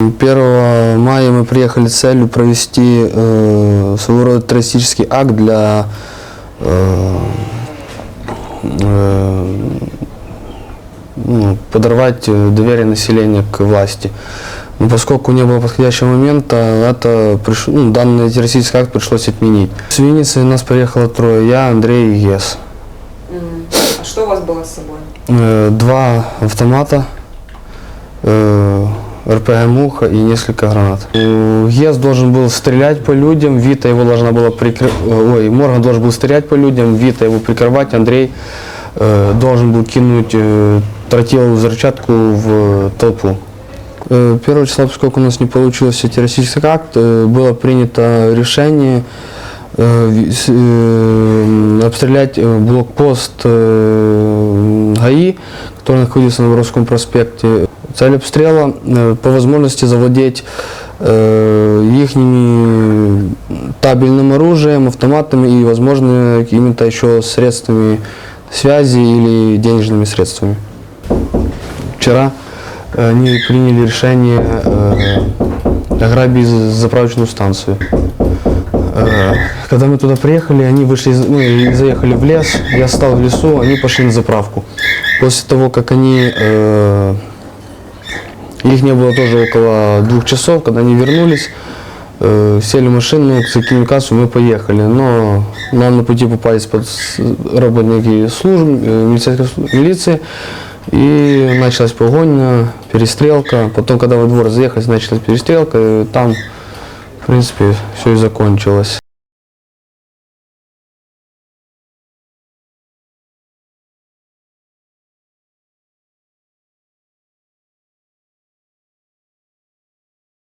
1 мая мы приехали с целью провести э, своего рода террористический акт для э, э, ну, подорвать доверие населения к власти. Но поскольку не было подходящего момента, это приш- ну, данный террористический акт пришлось отменить. С Винницы нас приехало трое, я, Андрей и Ес. А что у вас было с собой? Э, Два автомата, э, РПГ «Муха» и несколько гранат. Э, ЕС должен был стрелять по людям, Вита его должна была прикрыть, ой, Морган должен был стрелять по людям, Вита его прикрывать, Андрей э, должен был кинуть э, тротиловую взрывчатку в толпу. Э, Первого числа, поскольку у нас не получился террористический акт, э, было принято решение э, э, обстрелять э, блокпост э, ГАИ, который находится на Воровском проспекте. Цель обстрела э, по возможности завладеть их табельным оружием, автоматами и, возможно, какими-то еще средствами связи или денежными средствами. Вчера э, они приняли решение э, ограбить заправочную станцию. Э, Когда мы туда приехали, они вышли, ну, заехали в лес, я стал в лесу, они пошли на заправку. После того, как они, э, их не было тоже около двух часов, когда они вернулись, э, сели в машину, закинули кассу, мы поехали. Но нам на пути попались под работники служб, э, милицейской милиции, и началась погоня, перестрелка. Потом, когда во двор заехали, началась перестрелка, и там, в принципе, все и закончилось.